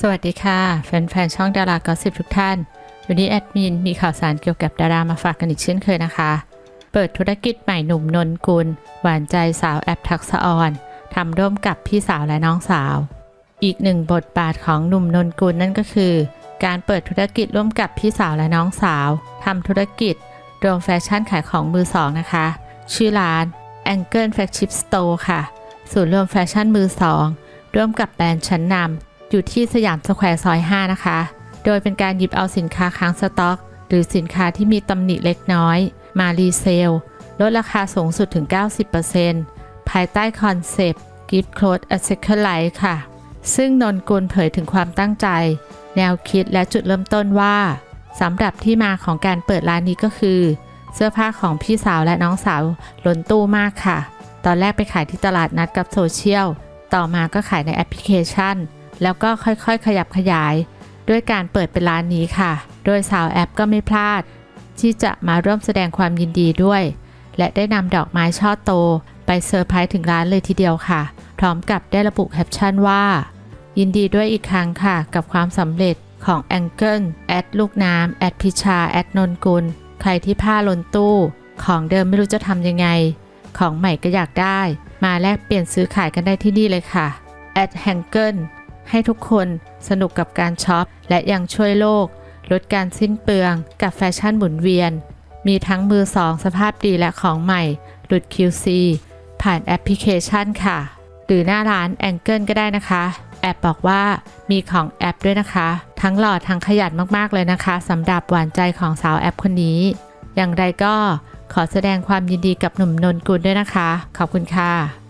สวัสดีค่ะ แฟนๆ ช่องดารากอสิบทุกท่าน วันนี้แอดมินมีข่าวสารเกี่ยวกับดารามาฝากกันอีกเช่นเคยนะคะ เปิดธุรกิจใหม่หนุ่มนนกุล หวานใจสาวแอปทักษะออนทำร่วมกับพี่สาวและน้องสาว อีกหนึ่งบทบาทของหนุ่มนนกุลนั่นก็คือ การเปิดธุรกิจร่วมกับพี่สาวและน้องสาวทำธุรกิจรวมแฟชั่นขายของมือสองนะคะ ชื่อร้าน Angle Flagship Store ค่ะ ศูนย์รวมแฟชั่นมือสองร่วมกับแบรนด์ชั้นนำ อยู่ที่สยามสแควร์ซอย 5 นะคะ โดยเป็นการหยิบเอาสินค้าค้างสต็อก หรือสินค้าที่มีตำหนิเล็กน้อย มารีเซล ลดราคาสูงสุดถึง 90%ภายใต้คอนเซปต์ Gift Code a Second Life ค่ะ ซึ่งนนกุลเผยถึงความตั้งใจ แนวคิดและจุดเริ่มต้นว่าสำหรับที่มาของการเปิดร้านนี้ก็คือ เสื้อผ้าของพี่สาวและน้องสาวล้นตู้มากค่ะ ตอนแรกไปขายที่ตลาดนัดกับโซเชียล ต่อมาก็ขายในแอปพลิเคชัน แล้วก็ค่อยๆ ขยับขยาย ด้วยการเปิดเป็นร้านนี้ค่ะ โดยสาวแอปก็ไม่พลาด ที่จะมาร่วมแสดงความยินดีด้วย และได้นำดอกไม้ช่อโต ไปเซอร์ไพรส์ถึงร้านเลยทีเดียวค่ะ พร้อมกับได้ระบุแคปชั่นว่า ยินดีด้วยอีกครั้งค่ะ กับความสำเร็จของแองเกิลแอดลูกน้ำแอดพิชาแอดนนกุล ใครที่ผ้าล้นตู้ ของเดิมไม่รู้จะทำยังไง ของใหม่ก็อยากได้ มาแลกเปลี่ยนซื้อขายกันได้ที่นี่เลยค่ะแอดแฮงเกิล ให้ทุกคนสนุกกับการช็อป และยังช่วยโลก ลดการสิ้นเปลือง กับแฟชั่นหมุนเวียน มีทั้งมือสองสภาพดีและของใหม่ หลุด QC ผ่านแอปพลิเคชันค่ะ หรือหน้าร้านแองเกิลก็ได้นะคะ แอปบอกว่ามีของแอปด้วยนะคะ ทั้งหล่อทั้งขยันมากๆเลยนะคะสำหรับหวานใจของสาวแอปคนนี้ อย่างไรก็ขอแสดงความยินดีกับหนุ่มนนกุลด้วยนะคะ ขอบคุณค่ะ